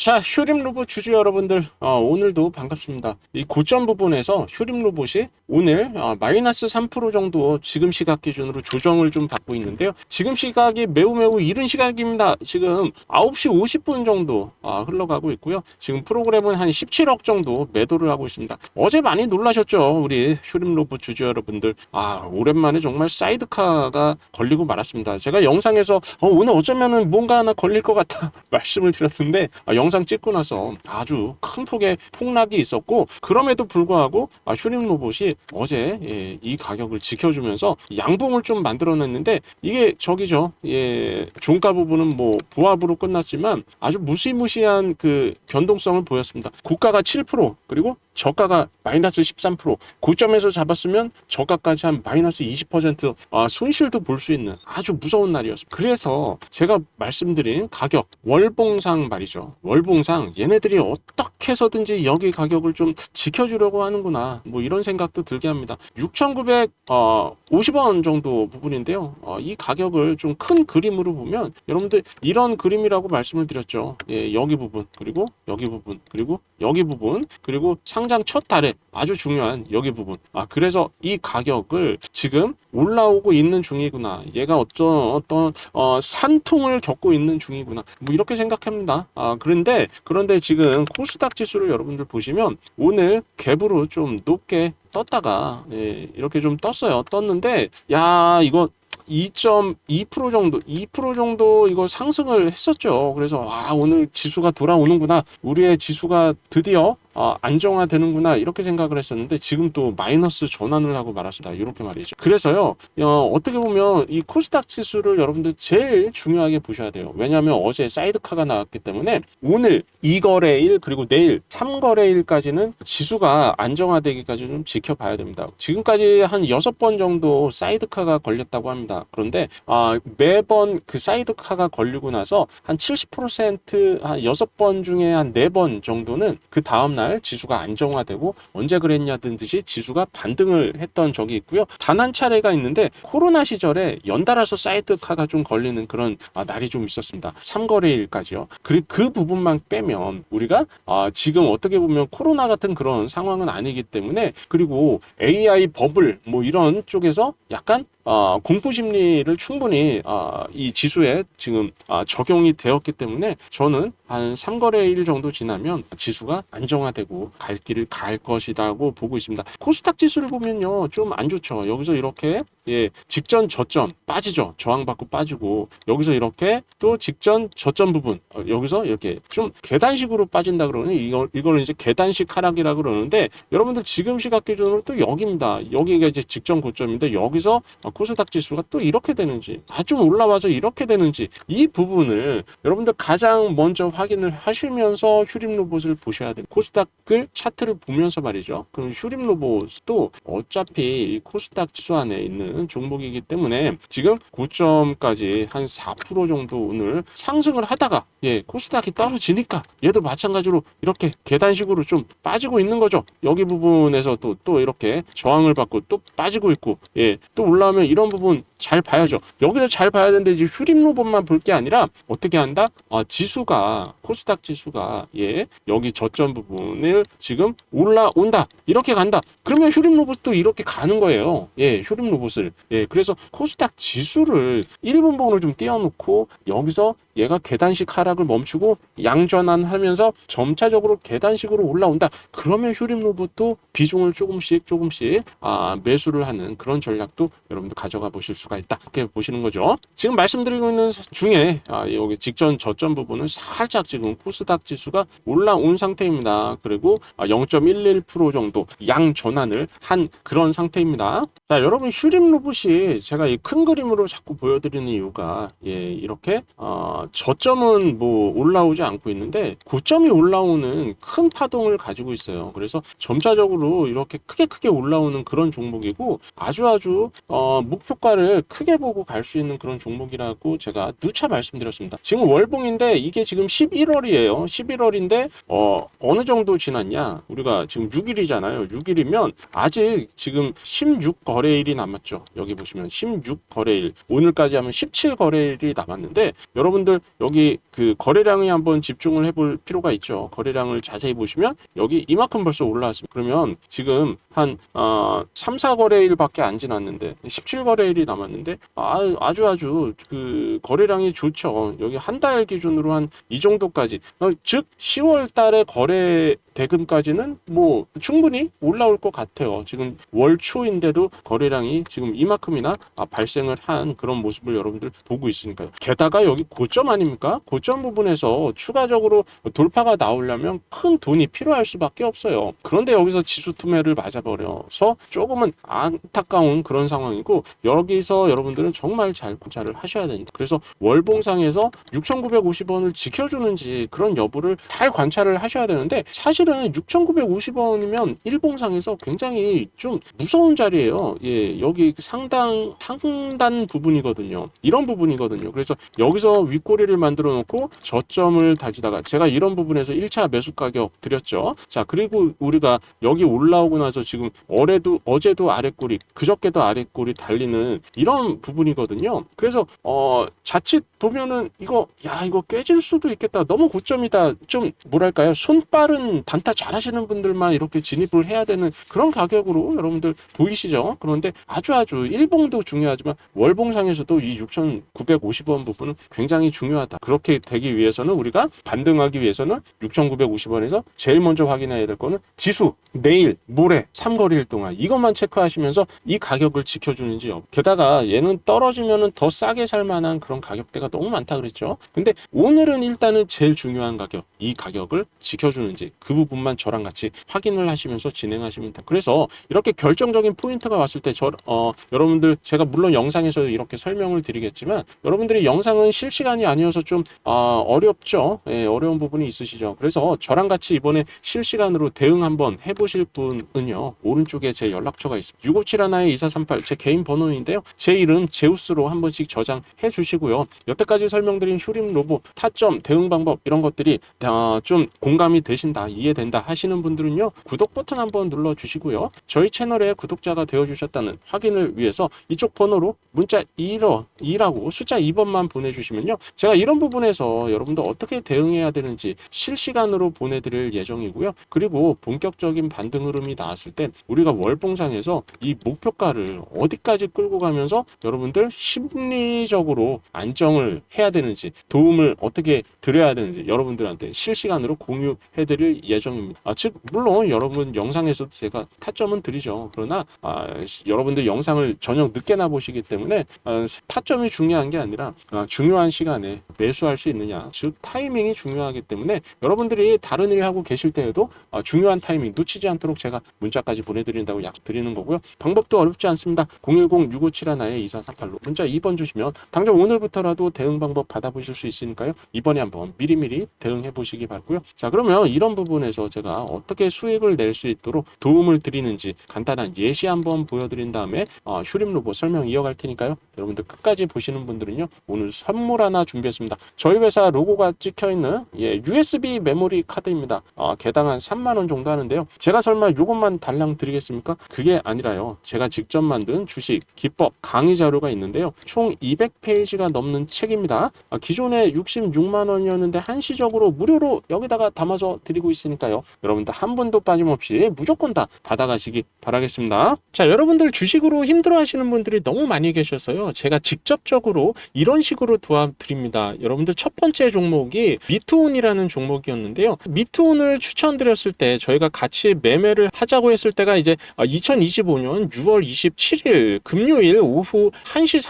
자, 휴림 로봇 주주 여러분들, 어, 오늘도 반갑습니다. 이 고점 부분에서 휴림 로봇이 오늘 어, 마이너스 3% 정도 지금 시각 기준으로 조정을 좀 받고 있는데요. 지금 시각이 매우 매우 이른 시각입니다. 지금 9시 50분 정도 아, 흘러가고 있고요. 지금 프로그램은 한 17억 정도 매도를 하고 있습니다. 어제 많이 놀라셨죠? 우리 휴림 로봇 주주 여러분들. 아, 오랜만에 정말 사이드카가 걸리고 말았습니다. 제가 영상에서 어, 오늘 어쩌면은 뭔가 하나 걸릴 것 같다 말씀을 드렸는데 아, 영상 찍고 나서 아주 큰 폭의 폭락이 있었고 그럼에도 불구하고 아, 휴림 로봇이 어제 예, 이 가격을 지켜주면서 양봉을 좀 만들어냈는데 이게 저기죠 예, 종가 부분은 뭐 보합으로 끝났지만 아주 무시무시한 그 변동성을 보였습니다. 고가가 7% 그리고 저가가 마이너스 13% 고점에서 잡았으면 저가까지 한 마이너스 20% 아, 손실도 볼 수 있는 아주 무서운 날이었습니다. 그래서 제가 말씀드린 가격 월봉상 말이죠. 월봉상 얘네들이 어떻게 해서든지 여기 가격을 좀 지켜주려고 하는구나 뭐 이런 생각도 들게 합니다. 6,950원 정도 부분인데요. 어, 이 가격을 좀 큰 그림으로 보면 여러분들 이런 그림이라고 말씀을 드렸죠. 예, 여기 부분 그리고 여기 부분 그리고 여기 부분 그리고 상장 첫 달에 아주 중요한 여기 부분. 아 그래서 이 가격을 지금 올라오고 있는 중이구나. 얘가 어떤 어떤 어, 산통을 겪고 있는 중이구나. 뭐 이렇게 생각합니다. 아 그런데 그런데 지금 코스닥 지수를 여러분들 보시면 오늘 갭으로 좀 높게 떴다가 예, 이렇게 좀 떴어요. 떴는데 야 이거 2.2% 정도, 2% 정도 이거 상승을 했었죠. 그래서 아 오늘 지수가 돌아오는구나. 우리의 지수가 드디어 어, 안정화되는구나 이렇게 생각을 했었는데 지금 또 마이너스 전환을 하고 말았습니다. 이렇게 말이죠. 그래서요 어, 어떻게 보면 이 코스닥 지수를 여러분들 제일 중요하게 보셔야 돼요. 왜냐하면 어제 사이드카가 나왔기 때문에 오늘 2거래일 그리고 내일 3거래일까지는 지수가 안정화되기까지 좀 지켜봐야 됩니다. 지금까지 한 6번 정도 사이드카가 걸렸다고 합니다. 그런데 아, 매번 그 사이드카가 걸리고 나서 한 70%한 6번 중에 한 4번 정도는 그 다음 날 지수가 안정화되고 언제 그랬냐든 듯이 지수가 반등을 했던 적이 있고요. 단 한 차례가 있는데 코로나 시절에 연달아서 사이드카가 좀 걸리는 그런 아, 날이 좀 있었습니다. 3거래일까지요. 그리고 그 부분만 빼면 우리가 아, 지금 어떻게 보면 코로나 같은 그런 상황은 아니기 때문에 그리고 AI 버블 뭐 이런 쪽에서 약간 아, 공포 심리를 충분히 아, 이 지수에 지금 아, 적용이 되었기 때문에 저는 한 3거래일 정도 지나면 지수가 안정화되고 갈 길을 갈 것이라고 보고 있습니다. 코스닥 지수를 보면요 좀 안 좋죠. 여기서 이렇게 예, 직전 저점 빠지죠. 저항받고 빠지고 여기서 이렇게 또 직전 저점 부분 어, 여기서 이렇게 좀 계단식으로 빠진다 그러는 이걸 이걸 이제 계단식 하락이라 고 그러는데 여러분들 지금 시각 기준으로 또 여기입니다. 여기가 이제 직전 고점인데 여기서 어, 코스닥 지수가 또 이렇게 되는지 아좀 올라와서 이렇게 되는지 이 부분을 여러분들 가장 먼저 확인을 하시면서 휴림 로봇을 보셔야 돼요. 코스닥을 차트를 보면서 말이죠. 그럼 휴림 로봇도 어차피 이 코스닥 지수 안에 있는 종목이기 때문에 지금 고점까지 한 4% 정도 오늘 상승을 하다가 예 코스닥이 떨어지니까 얘도 마찬가지로 이렇게 계단식으로 좀 빠지고 있는 거죠. 여기 부분에서 또 또 이렇게 저항을 받고 또 빠지고 있고 예 또 올라오면 이런 부분 잘 봐야죠. 여기서 잘 봐야 되는데 이제 휴림 로봇만 볼 게 아니라 어떻게 한다? 아, 지수가 코스닥 지수가 예 여기 저점 부분을 지금 올라온다 이렇게 간다. 그러면 휴림 로봇도 이렇게 가는 거예요. 예, 휴림 로봇을 예 그래서 코스닥 지수를 1분봉으로 좀 띄워놓고 여기서 얘가 계단식 하락을 멈추고 양전환하면서 점차적으로 계단식으로 올라온다. 그러면 휴림 로봇도 비중을 조금씩 조금씩 아, 매수를 하는 그런 전략도 여러분들 가져가 보실 수가 있다. 이렇게 보시는 거죠. 지금 말씀드리고 있는 중에 아, 여기 직전 저점 부분은 살짝 지금 코스닥 지수가 올라온 상태입니다. 그리고 아, 0.11% 정도 양 전환을 한 그런 상태입니다. 자, 여러분 휴림 로봇이 제가 이 큰 그림으로 자꾸 보여드리는 이유가 예, 이렇게 어, 저점은 뭐 올라오지 않고 있는데 고점이 올라오는 큰 파동을 가지고 있어요. 그래서 점차적으로 이렇게 크게 크게 올라오는 그런 종목이고 아주 아주 어, 목표가를 크게 보고 갈 수 있는 그런 종목이라고 제가 누차 말씀드렸습니다. 지금 월봉인데 이게 지금 11월이에요. 11월인데 어, 어느 정도 지났냐? 우리가 지금 6일이잖아요. 6일이면 아직 지금 16거래일이 남았죠. 여기 보시면 16거래일 오늘까지 하면 17거래일이 남았는데 여러분들 여러분들 여기 그 거래량에 한번 집중을 해볼 필요가 있죠. 거래량을 자세히 보시면 여기 이만큼 벌써 올라왔습니다. 그러면 지금 한 어, 3, 4거래일밖에 안 지났는데 17거래일이 남았는데 아, 아주 아주 그 거래량이 좋죠. 여기 한 달 기준으로 한 이 정도까지 어, 즉 10월 달에 거래 대금까지는 뭐 충분히 올라올 것 같아요. 지금 월 초인데도 거래량이 지금 이만큼이나 아, 발생을 한 그런 모습을 여러분들 보고 있으니까요. 게다가 여기 고점 아닙니까? 고점 부분에서 추가적으로 돌파가 나오려면 큰 돈이 필요할 수밖에 없어요. 그런데 여기서 지수 투매를 맞아버려서 조금은 안타까운 그런 상황이고 여기서 여러분들은 정말 잘 관찰을 하셔야 됩니다. 그래서 월봉상에서 6,950원을 지켜주는지 그런 여부를 잘 관찰을 하셔야 되는데 사실 은 6,950원이면 일봉상에서 굉장히 좀 무서운 자리예요. 예, 여기 상당 상단 부분이거든요. 이런 부분이거든요. 그래서 여기서 윗꼬리를 만들어 놓고 저점을 다지다가 제가 이런 부분에서 1차 매수 가격 드렸죠. 자, 그리고 우리가 여기 올라오고 나서 지금 어제도 어제도 아랫꼬리, 그저께도 아랫꼬리 달리는 이런 부분이거든요. 그래서 어 자칫 보면은 이거 야 이거 깨질 수도 있겠다. 너무 고점이다. 좀 뭐랄까요? 손 빠른 단타 잘하시는 분들만 이렇게 진입을 해야 되는 그런 가격으로 여러분들 보이시죠? 그런데 아주 아주 일봉도 중요하지만 월봉상에서도 이 6,950원 부분은 굉장히 중요하다. 그렇게 되기 위해서는 우리가 반등하기 위해서는 6,950원에서 제일 먼저 확인해야 될 거는 지수 내일 모레 3거리일 동안 이것만 체크하시면서 이 가격을 지켜주는지 여부. 게다가 얘는 떨어지면은 더 싸게 살 만한 그런 가격대가 너무 많다 그랬죠. 근데 오늘은 일단은 제일 중요한 가격 이 가격을 지켜주는지 그 부분만 저랑 같이 확인을 하시면서 진행하시면 돼. 그래서 이렇게 결정적인 포인트가 왔을 때 저 어, 여러분들 제가 물론 영상에서 이렇게 설명을 드리겠지만 여러분들이 영상은 실시간이 아니어서 좀 아, 어렵죠. 예, 어려운 부분이 있으시죠. 그래서 저랑 같이 이번에 실시간으로 대응 한번 해보실 분은요 오른쪽에 제 연락처가 있습니다. 6571의 2438 제 개인 번호인데요. 제 이름 제우스로 한 번씩 저장해 주시고요. 여태까지 설명드린 휴림 로봇 타점 대응 방법 이런 것들이 어, 좀 공감이 되신다 이해 된다 하시는 분들은요 구독 버튼 한번 눌러 주시고요. 저희 채널에 구독자가 되어 주셨다는 확인을 위해서 이쪽 번호로 문자 2로 2라고 숫자 2번만 보내주시면요. 제가 이런 부분에서 여러분들 어떻게 대응해야 되는지 실시간으로 보내드릴 예정이고요. 그리고 본격적인 반등 흐름이 나왔을 때 우리가 월봉상에서 이 목표가를 어디까지 끌고 가면서 여러분들 심리적으로 안정을 해야 되는지 도움을 어떻게 드려야 되는지 여러분들한테 실시간으로 공유해드릴 예정입니다. 아, 즉 물론 여러분 영상에서도 제가 타점은 드리죠. 그러나 아, 여러분들 영상을 저녁 늦게나 보시기 때문에 아, 타점이 중요한 게 아니라 아, 중요한 시간에 매수할 수 있느냐. 즉 타이밍이 중요하기 때문에 여러분들이 다른 일 하고 계실 때에도 아, 중요한 타이밍 놓치지 않도록 제가 문자까지 보내드린다고 약속드리는 거고요. 방법도 어렵지 않습니다. 010-6571-2438로 문자 2번 주시면 당장 오늘부터라도 대응 방법 받아보실 수 있으니까요. 이번에 한번 미리미리 대응해 보시기 바라고요. 자 그러면 이런 부분에 서 제가 어떻게 수익을 낼 수 있도록 도움을 드리는지 간단한 예시 한번 보여드린 다음에 어, 휴림 로봇 설명 이어갈 테니까요. 여러분들 끝까지 보시는 분들은요 오늘 선물 하나 준비했습니다. 저희 회사 로고가 찍혀 있는 예, USB 메모리 카드입니다. 어, 개당 한 3만 원 정도 하는데요. 제가 설마 이것만 달랑 드리겠습니까? 그게 아니라요. 제가 직접 만든 주식 기법 강의 자료가 있는데요. 총 200페이지가 넘는 책입니다. 아, 기존에 66만 원이었는데 한시적으로 무료로 여기다가 담아서 드리고 있으니까 요? 여러분들 한 분도 빠짐없이 무조건 다 받아가시기 바라겠습니다. 자 여러분들 주식으로 힘들어 하시는 분들이 너무 많이 계셔서요. 제가 직접적으로 이런 식으로 도와드립니다. 여러분들 첫 번째 종목이 미투온이라는 종목이었는데요. 미투온을 추천드렸을 때 저희가 같이 매매를 하자고 했을 때가 이제 2025년 6월 27일 금요일 오후 1시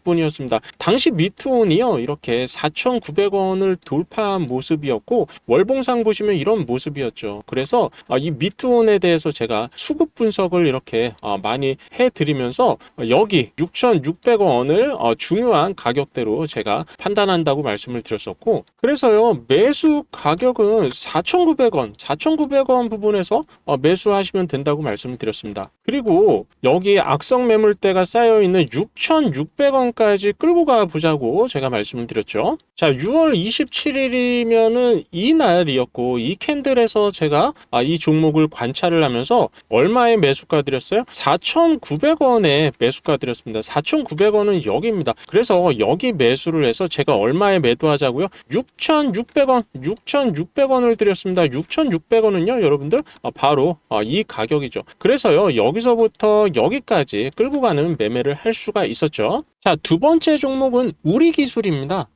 36분이었습니다. 당시 미투온이요. 이렇게 4,900원을 돌파한 모습이었고 월봉상 보시면 이런 모습이 었죠. 그래서 아, 이 미투온에 대해서 제가 수급 분석을 이렇게 아, 많이 해드리면서 여기 6,600원을 어, 중요한 가격대로 제가 판단한다고 말씀을 드렸었고 그래서요 매수 가격은 4,900원 4,900원 부분에서 어, 매수하시면 된다고 말씀을 드렸습니다. 그리고 여기 악성 매물대가 쌓여 있는 6,600원까지 끌고 가 보자고 제가 말씀을 드렸죠. 자 6월 27일이면은 이 날이었고 이 캔들에서 제가 아, 이 종목을 관찰을 하면서 얼마에 매수가 드렸어요 4,900원에 매수가 드렸습니다 4,900원은 여기입니다 그래서 여기 매수를 해서 제가 제가 얼마에 매도하자고요? 6,600원, 6,600원을 드렸습니다. 6,600원은요, 여러분들 아, 바로 아, 이 가격이죠. 그래서요, 여기서부터 여기까지 끌고 가는 매매를 할 수가 있었죠. 자, 두 번째 종목은 우리 기술입니다.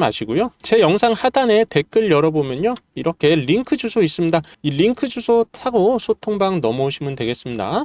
마시고요. 제 영상 하단에 댓글 열어보면요. 이렇게 링크 주소 있습니다. 이 링크 주소 타고 소통방 넘어오시면 되겠습니다.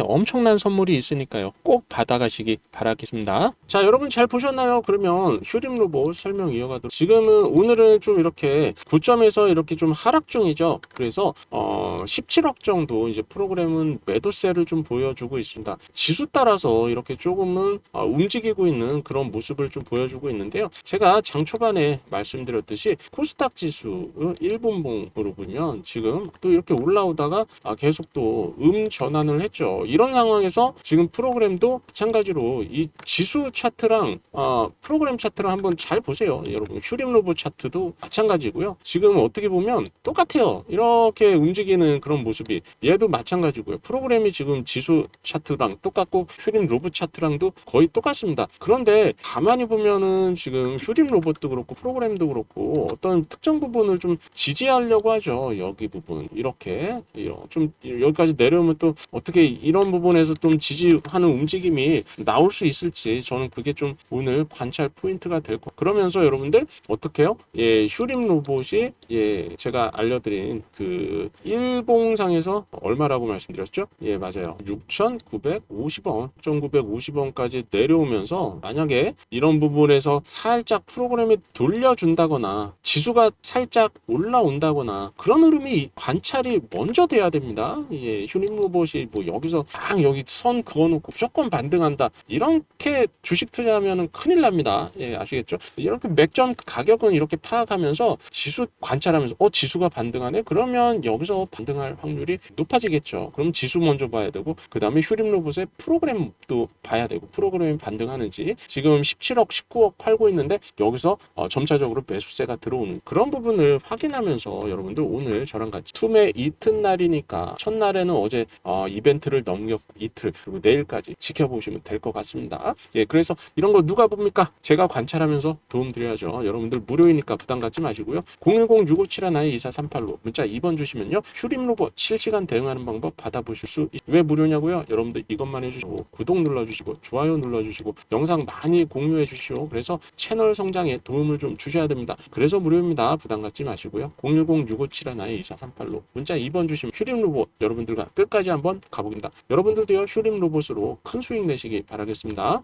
엄청난 선물이 있으니까요. 꼭 받아가시기 바라겠습니다. 자, 여러분 잘 보셨나요? 그러면 휴림 로봇 설명 이어가도록. 지금은 오늘은 좀 이렇게 고점에서 이렇게 좀 하락 중이죠. 그래서 어, 17억 정도 이제 프로그램은 매도세를 좀 보여주고 있습니다. 지수 따라서 이렇게 조금은 어, 움직이고 있는 그런 모습을 좀 보여주고 있는데요. 제가 장 초반에 말씀드렸듯이 코스닥 지수 1분봉으로 보면 지금 또 이렇게 올라오다가 아, 계속 또 음 전환을 했죠. 이런 상황에서 지금 프로그램도 마찬가지로 이 지수 차트랑 어, 프로그램 차트랑 한번 잘 보세요. 여러분 휴림 로봇 차트도 마찬가지고요. 지금 어떻게 보면 똑같아요. 이렇게 움직이는 그런 모습이 얘도 마찬가지고요. 프로그램이 지금 지수 차트랑 똑같고 휴림 로봇 차트랑도 거의 똑같습니다. 그런데 가만히 보면은 지금 휴림 로봇도 그렇고 프로그램도 그렇고 어떤 특정 부분을 좀 지지하려고 하죠. 여기 부분 이렇게 좀 여기까지 내려오면 또 어떻게 이런 부분에서 좀 지지하는 움직임이 나올 수 있을지 저는 그게 좀 오늘 관찰 포인트가 될 거. 그러면서 여러분들 어떻게요? 예, 휴림 로봇이 예, 제가 알려드린 그 일봉상에서 얼마라고 말씀드렸죠? 예, 맞아요. 6,950원, 6,950원까지 내려오면서 만약에 이런 부분에서 살짝 프로그램이 돌려준다거나 지수가 살짝 올라온다거나 그런 흐름이 관찰이 먼저 돼야 됩니다. 예, 휴림 로봇이 뭐 여기서 딱 여기 선 그어놓고 무조건 반등한다. 이렇게 주식 투자하면은 큰일 납니다. 예, 아시겠죠? 이렇게 맥점 가격은 이렇게 파악하면서 지수 관찰하면서 어 지수가 반등하네. 그러면 여기서 반등할 확률이 높아지겠죠. 그럼 지수 먼저 봐야 되고 그 다음에 휴림 로봇의 프로그램도 봐야 되고 프로그램이 반등하는지 지금 17억, 19억 팔고 있는데 여기서 어, 점차적으로 매수세가 들어오는 그런 부분을 확인하면서 여러분들 오늘 저랑 같이 투매 이튿날이니까 첫날에는 어제 어, 이벤트를 넘겼고 이틀 그리고 내일까지 지켜보시면 될 것 같습니다. 예, 그래서 이런 거 누가 봅니까? 제가 관찰하면서 도움 드려야죠. 여러분들 무료이니까 부담 갖지 마시고요. 010-6571-2438로 문자 2번 주시면요. 휴림 로봇 실시간 대응하는 방법 받아보실 수 있... 왜 무료냐고요? 여러분들 이것만 해주시고 구독 눌러주시고 좋아요 눌러주시고 영상 많이 공유해 주시오. 그래서 채널 성장에 도움을 좀 주셔야 됩니다. 그래서 무료입니다. 부담 갖지 마시고요. 010-6571-2438로 문자 2번 주시면 휴림 로봇 여러분들과 끝까지 한번 가보겠습니다. 여러분들도요 휴림 로봇으로 큰 수익 내시기 바라겠습니다.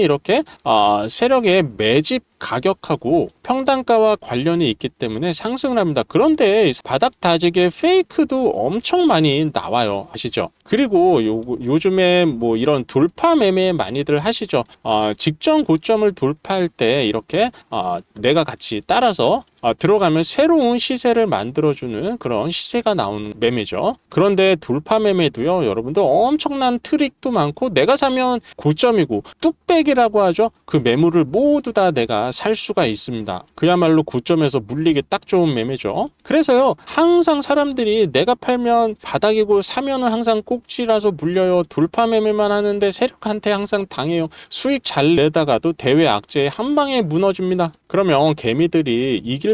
이렇게 아, 세력의 매집 가격하고 평단가와 관련이 있기 때문에 상승을 합니다. 그런데 바닥 다지게 페이크도 엄청 많이 나와요. 아시죠? 그리고 요, 요즘에 뭐 이런 돌파 매매 많이들 하시죠. 어, 직전 고점을 돌파할 때 이렇게 어, 내가 같이 따라서 아, 들어가면 새로운 시세를 만들어주는 그런 시세가 나오는 매매죠. 그런데 돌파 매매도요, 여러분들 엄청난 트릭도 많고 내가 사면 고점이고 뚝배기라고 하죠. 그 매물을 모두 다 내가 살 수가 있습니다. 그야말로 고점에서 물리기 딱 좋은 매매죠. 그래서요, 항상 사람들이 내가 팔면 바닥이고 사면은 항상 꼭지라서 물려요. 돌파 매매만 하는데 세력한테 항상 당해요. 수익 잘 내다가도 대외 악재에 한 방에 무너집니다. 그러면 개미들이 이길